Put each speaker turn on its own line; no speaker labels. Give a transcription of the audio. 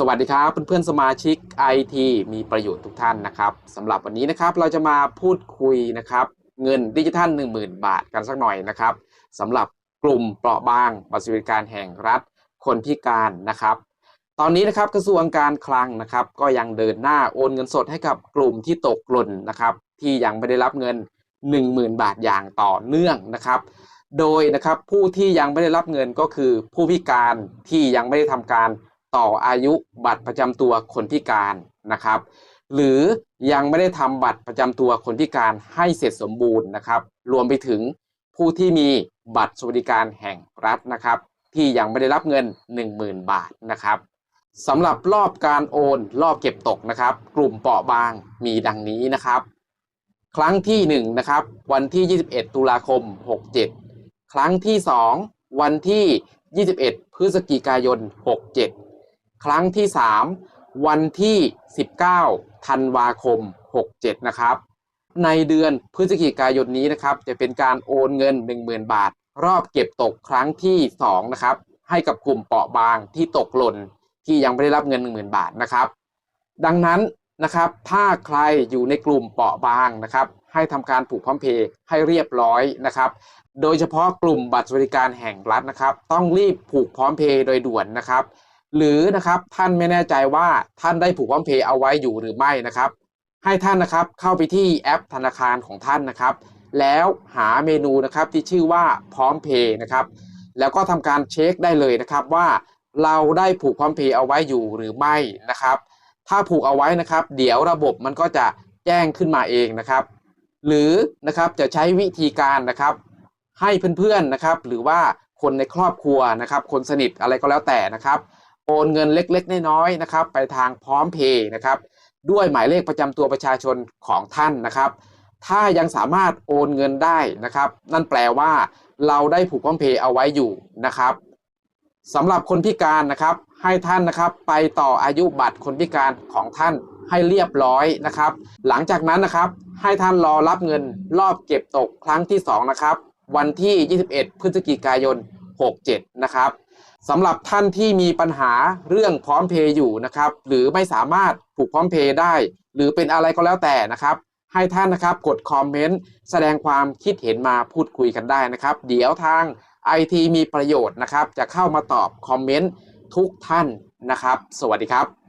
สวัสดีครับเพื่อนๆสมาชิก IT มีประโยชน์ทุกท่านนะครับสำหรับวันนี้นะครับเราจะมาพูดคุยนะครับเงินดิจิทัล 10,000 บาทกันสักหน่อยนะครับสำหรับกลุ่มเปราะบางบัตรสวัสดิการแห่งรัฐคนพิการนะครับ ตอนนี้นะครับกระทรวงการคลังนะครับ ก็ยังเดินหน้าโอนเงินสดให้กับกลุ่มที่ตกหล่นนะครับ ที่ยังไม่ได้รับเงิน 10,000 บาทอย่างต่อเนื่องนะครับโดยนะครับผู้ที่ยังไม่ได้รับเงินก็คือผู้พิการที่ยังไม่ได้ทำการ ต่ออายุบัตรประจำตัวคนพิการนะครับ หรือยังไม่ได้ทำบัตรประจำตัวคนพิการให้เสร็จสมบูรณ์นะครับ รวมไปถึงผู้ที่มีบัตรสวัสดิการแห่งรัฐนะครับ ที่ยังไม่ได้รับเงิน 10,000 บาทนะครับสำหรับรอบการโอนรอบเก็บตกนะครับ กลุ่มเปราะบางมีดังนี้นะครับ ครั้งที่ 1 นะครับ วันที่ 21 ตุลาคม 67 ครั้งที่ 2 วันที่ 21 พฤศจิกายน 67 ครั้งที่ 3 วันที่ 19 ธันวาคม 67 นะครับ ในเดือนพฤศจิกายนนี้นะครับ จะเป็นการโอนเงิน 10,000 บาท รอบเก็บตกครั้งที่ 2 นะครับ ให้กับกลุ่มเปราะบางที่ตกหล่นที่ยังไม่ได้รับเงิน 10,000 บาทนะครับ ดังนั้นนะครับถ้าใครอยู่ในกลุ่มเปราะบางนะครับ ให้ทำการผูกพร้อมเพย์ให้เรียบร้อยนะครับ โดยเฉพาะกลุ่มบัตรสวัสดิการแห่งรัฐนะครับ ต้องรีบผูกพร้อมเพย์โดยด่วนนะครับ หรือนะครับท่านไม่แน่ใจว่าท่านได้ผูกพร้อมเพย์เอาไว้อยู่หรือไม่นะครับ ให้ท่านนะครับเข้าไปที่แอปธนาคารของท่านนะครับ แล้วหาเมนูนะครับที่ชื่อว่าพร้อมเพย์นะครับ แล้วก็ทำการเช็คได้เลยนะครับว่าเราได้ผูกพร้อมเพย์เอาไว้อยู่หรือไม่นะครับ ถ้าผูกเอาไว้นะครับ เดี๋ยวระบบมันก็จะแจ้งขึ้นมาเองนะครับ หรือนะครับจะใช้วิธีการนะครับ ให้เพื่อนๆนะครับ หรือว่าคนในครอบครัวนะครับ คนสนิทอะไรก็แล้วแต่นะครับ โอนเงินเล็กๆน้อยๆนะครับ ไปทางพร้อมเพย์นะครับ ด้วยหมายเลขประจำตัวประชาชนของท่านนะครับ ถ้ายังสามารถโอนเงินได้นะครับ นั่นแปลว่าเราได้ผูกพร้อมเพย์เอาไว้อยู่นะครับสำหรับคนพิการนะครับ ให้ท่านนะครับไปต่ออายุบัตรคนพิการของท่านให้เรียบร้อยนะครับ หลังจากนั้นนะครับ ให้ท่านรอรับเงินรอบเก็บตกครั้งที่2นะครับวันที่ 21 พฤศจิกายน 67นะครับสำหรับท่านที่มีปัญหาเรื่องพร้อมเพย์อยู่นะครับหรือไม่สามารถผูกพร้อมเพย์ได้ หรือเป็นอะไรก็แล้วแต่นะครับ ให้ท่านนะครับกดคอมเมนต์แสดงความคิดเห็นมาพูดคุยกันได้นะครับ เดี๋ยวทางไอทีมีประโยชน์นะครับ จะเข้ามาตอบคอมเมนต์ทุกท่านนะครับ สวัสดีครับ